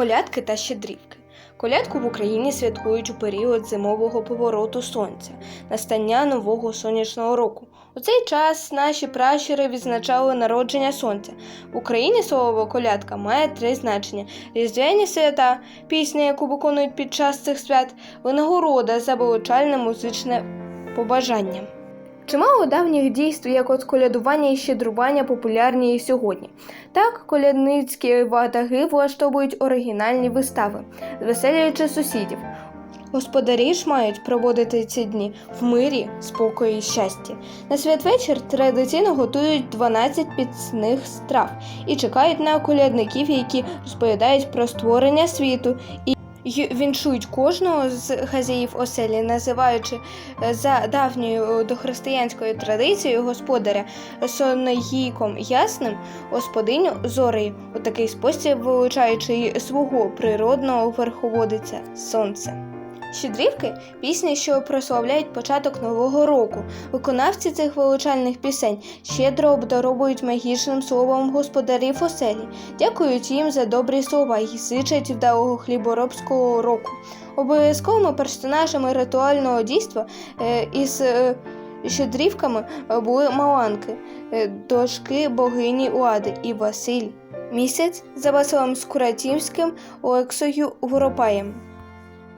Колядки та щедрівки. Колядку в Україні святкують у період зимового повороту сонця, настання нового сонячного року. У цей час наші пращури відзначали народження сонця. В Україні слово колядка має три значення: різдвяні свята, пісня, яку виконують під час цих свят, винагорода за вилучальне музичне побажання. Чимало давніх дійств, як от колядування і щедрування, популярні і сьогодні. Так, колядницькі ватаги влаштовують оригінальні вистави, звеселюючи сусідів. Господарі ж мають проводити ці дні в мирі, спокої і щасті. На святвечір традиційно готують 12 піцних страв і чекають на колядників, які розповідають про створення світу і й віншують кожного з хазяїв оселі, називаючи е, за давньою дохристиянською традицією господаря сонегійком ясним, господиню зорею, у такий спосіб вилучаючи свого природного верховодиця сонце. Щедрівки пісні, що прославляють початок нового року. Виконавці цих вилучальних пісень щедро обдаровують магічним словом господарів оселі, дякують їм за добрі слова і зичать вдалого хліборобського року. Обов'язковими персонажами ритуального дійства е, із е, щедрівками були Маланки, е, дочки богині Лади і Василь. Місяць за Василем Скуратівським Олексою Воропаєм.